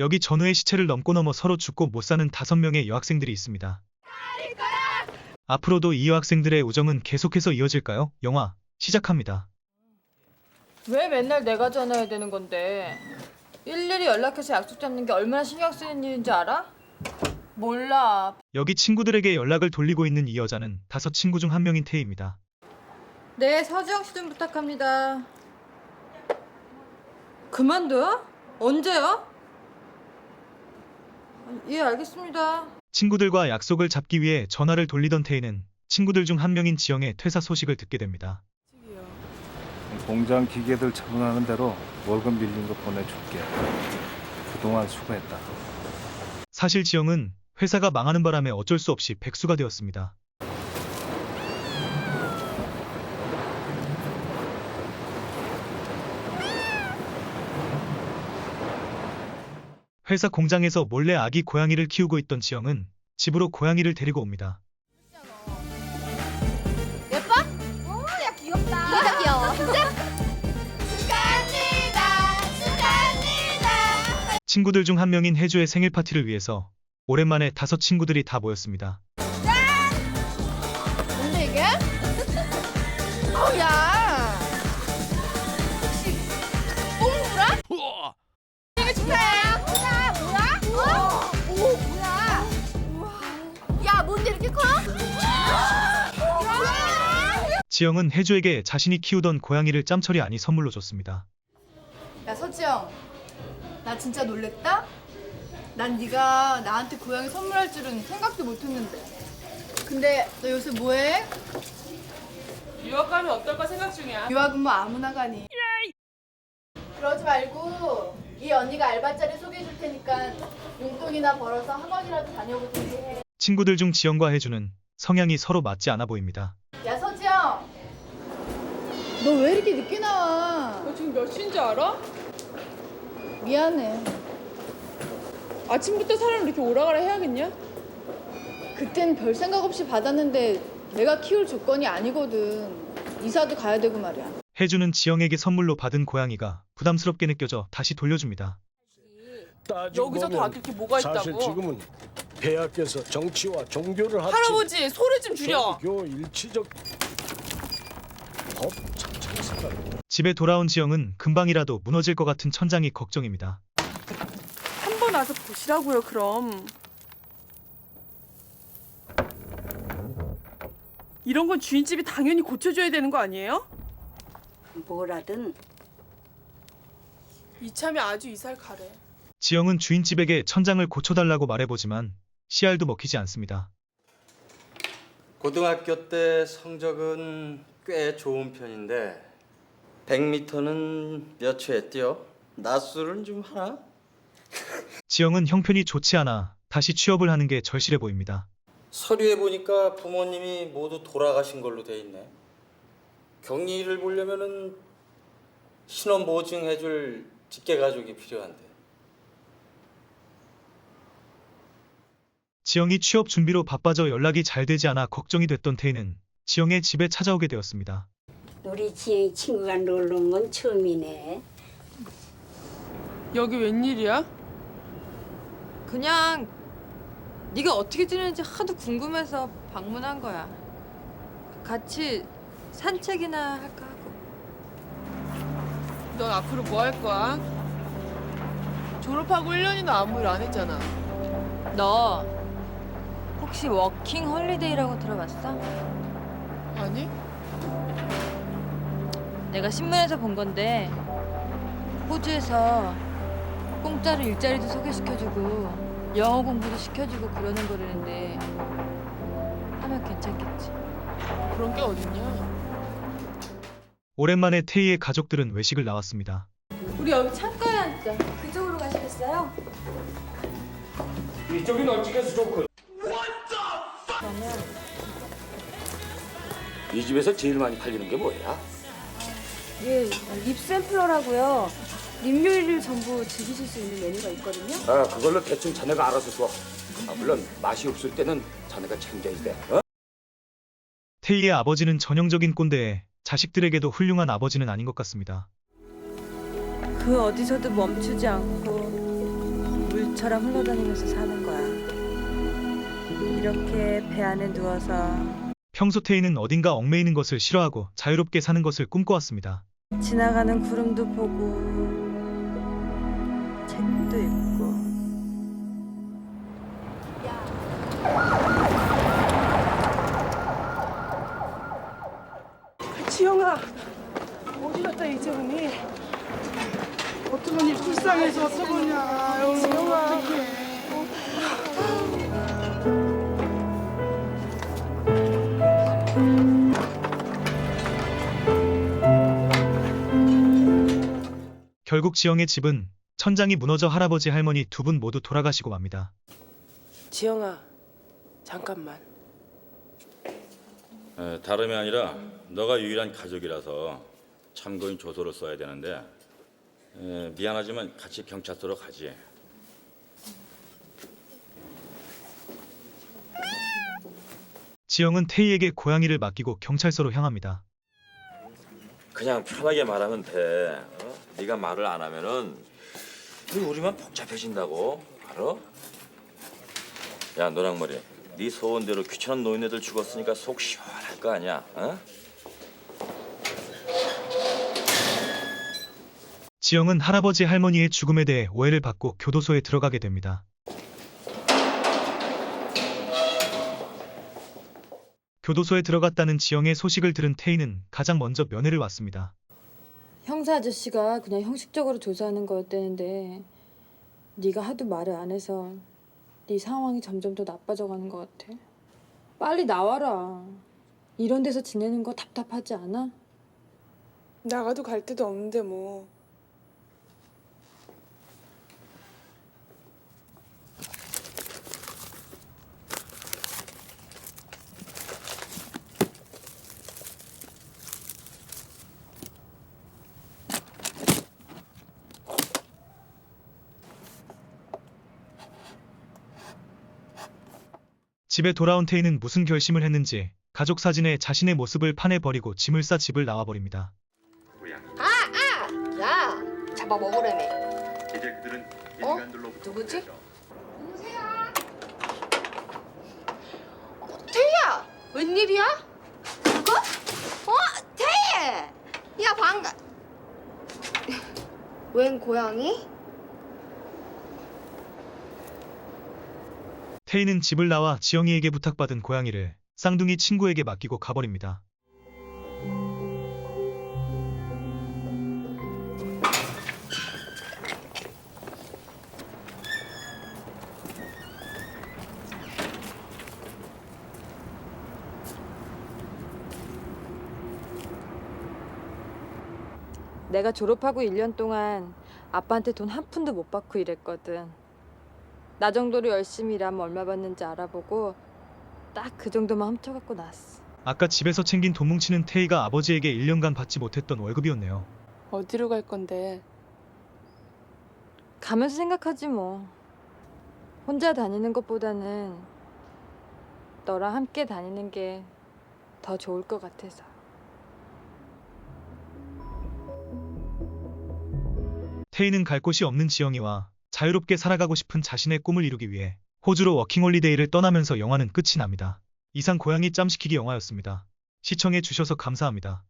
여기 전우의 시체를 넘고 넘어 서로 죽고 못 사는 다섯 명의 여학생들이 있습니다. 앞으로도 이 여학생들의 우정은 계속해서 이어질까요? 영화 시작합니다. 왜 맨날 내가 전화해야 되는 건데? 일일이 연락해서 약속 잡는 게 얼마나 신경 쓰이는 일인지 알아? 몰라. 여기 친구들에게 연락을 돌리고 있는 이 여자는 다섯 친구 중 한 명인 태희입니다. 네, 서지영 씨 좀 부탁합니다. 그만둬요? 언제요? 예, 알겠습니다. 친구들과 약속을 잡기 위해 전화를 돌리던 태희는 친구들 중 한 명인 지영의 퇴사 소식을 듣게 됩니다. 공장 기계들 처분하는 대로 월급 밀린 거 보내줄게. 그동안 수고했다. 사실 지영은 회사가 망하는 바람에 어쩔 수 없이 백수가 되었습니다. 회사 공장에서 몰래 아기 고양이를 키우고 있던 지영은 집으로 고양이를 데리고 옵니다. 예뻐? 오, 야 귀엽다. 이게 더 귀여워. 진짜? 축하합니다. 축하합니다. 친구들 중 한 명인 혜주의 생일 파티를 위해서 오랜만에 다섯 친구들이 다 모였습니다. 뭔데 이게? 어, 야. 지영은 혜주에게 자신이 키우던 고양이를 짬처리 아니 선물로 줬습니다. 야 서지영 나 진짜 놀랬다 난 네가 나한테 고양이 선물할 줄은 생각도 못했는데 근데 너 요새 뭐해? 유학 가면 어떨까 생각 중이야. 유학은 뭐 아무나 가니 그러지 말고 이 언니가 알바자리 소개해 줄 테니까 용돈이나 벌어서 학원이라도 다녀보든지 해야 친구들 중 지영과 혜주는 성향이 서로 맞지 않아 보입니다. 너 왜 이렇게 늦게 나와 너 지금 몇 시인지 알아? 미안해 아침부터 사람 이렇게 오라가라 해야겠냐? 그땐 별 생각 없이 받았는데 내가 키울 조건이 아니거든 이사도 가야 되고 말이야 혜주는 지영에게 선물로 받은 고양이가 부담스럽게 느껴져 다시 돌려줍니다. 따지고 여기서 보면 더 아낄 게 뭐가 사실 있다고? 지금은 폐하께서 정치와 종교를 합친 할아버지 소리 좀 줄여. 종교 일치적 법 집에 돌아온 지영은 금방이라도 무너질 것 같은 천장이 걱정입니다. 한 번 와서 보시라고요. 그럼. 이런 건 주인집이 당연히 고쳐줘야 되는 거 아니에요? 뭐라든 이참에 아주 이사를 가래. 지영은 주인집에게 천장을 고쳐달라고 말해보지만 씨알도 먹히지 않습니다. 고등학교 때 성적은 꽤 좋은 편인데 100m는 몇 초에 뛰어? 낮술은 좀 하나? 지영은 형편이 좋지 않아 다시 취업을 하는 게 절실해 보입니다. 서류에 보니까 부모님이 모두 돌아가신 걸로 돼 있네. 경리를 보려면은 신원 보증해줄 직계 가족이 필요한데. 지영이 취업 준비로 바빠져 연락이 잘 되지 않아 걱정이 됐던 태희는 지영의 집에 찾아오게 되었습니다. 우리 지영이 친구가 놀러 온 건 처음이네. 여기 웬일이야? 그냥 네가 어떻게 지내는지 하도 궁금해서 방문한 거야. 같이 산책이나 할까 하고. 넌 앞으로 뭐 할 거야? 졸업하고 1년이나 아무 일 안 했잖아. 너 혹시 워킹 홀리데이라고 들어봤어? 아니? 내가 신문에서 본 건데 호주에서 공짜로 일자리도 소개시켜주고 영어 공부도 시켜주고 그러는 거라는데 하면 괜찮겠지. 그런 게 어딨냐? 오랜만에 태희의 가족들은 외식을 나왔습니다. 우리 여기 창가에 앉자. 그쪽으로 가시겠어요? 이쪽이 널찍해서 좋고 이 집에서 제일 많이 팔리는 게 뭐야? 예, 립 샘플러라고요. 립 요리를 전부 즐기실 수 있는 메뉴가 있거든요. 아 그걸로 대충 자네가 알아서 줘. 아, 물론 맛이 없을 때는 자네가 챙겨야 돼. 어? 태희의 아버지는 전형적인 꼰대에 자식들에게도 훌륭한 아버지는 아닌 것 같습니다. 그 어디서도 멈추지 않고 물처럼 흘러다니면서 사는 거야. 이렇게 배 안에 누워서 평소 태희는 어딘가 얽매이는 것을 싫어하고 자유롭게 사는 것을 꿈꿔왔습니다. 지나가는 구름도 보고 책도 읽고. 지영아 어디 갔다 이제 오니? 어떡하니 불쌍해서 어떡하냐? 지영아 결국 지영의 집은 천장이 무너져 할아버지 할머니 두 분 모두 돌아가시고 맙니다. 지영아 잠깐만 에, 다름이 아니라 너가 유일한 가족이라서 참고인 조서를 써야 되는데 에, 미안하지만 같이 경찰서로 가지. 지영은 태희에게 고양이를 맡기고 경찰서로 향합니다. 그냥 편하게 말하면 돼. 어? 네가 말을 안 하면은 우리만 복잡해진다고 알아? 야 노랑머리, 네 소원대로 귀찮은 노인네들 죽었으니까 속 시원할 거 아니야? 어? 지영은 할아버지 할머니의 죽음에 대해 오해를 받고 교도소에 들어가게 됩니다. 교도소에 들어갔다는 지영의 소식을 들은 태희는 가장 먼저 면회를 왔습니다. 형사 아저씨가 그냥 형식적으로 조사하는 거였다는데 네가 하도 말을 안 해서 네 상황이 점점 더 나빠져가는 것 같아. 빨리 나와라. 이런 데서 지내는 거 답답하지 않아? 나가도 갈 데도 없는데 뭐 집에 돌아온 태희는 무슨 결심을 했는지 가족 사진에 자신의 모습을 파내버리고 짐을 싸 집을 나와버립니다. 야, 잡아 먹으래매. 이제 그들은 어? 누구지? 그래서 태희야, 웬일이야? 그거? 어, 태희! 야, 방가. 웬 고양이? 태희는 집을 나와 지영이에게 부탁받은 고양이를 쌍둥이 친구에게 맡기고 가버립니다. 내가 졸업하고 1년 동안 아빠한테 돈 한 푼도 못 받고 일했거든. 나 정도로 열심히 일하면 얼마 받는지 알아보고 딱 그 정도만 훔쳐갖고 났어. 아까 집에서 챙긴 돈 뭉치는 태희가 아버지에게 1년간 받지 못했던 월급이었네요. 어디로 갈 건데 가면서 생각하지 뭐. 혼자 다니는 것보다는 너랑 함께 다니는 게 더 좋을 것 같아서. 태희는 갈 곳이 없는 지영이와 자유롭게 살아가고 싶은 자신의 꿈을 이루기 위해 호주로 워킹홀리데이를 떠나면서 영화는 끝이 납니다. 이상 고양이 짬시키기 영화였습니다. 시청해 주셔서 감사합니다.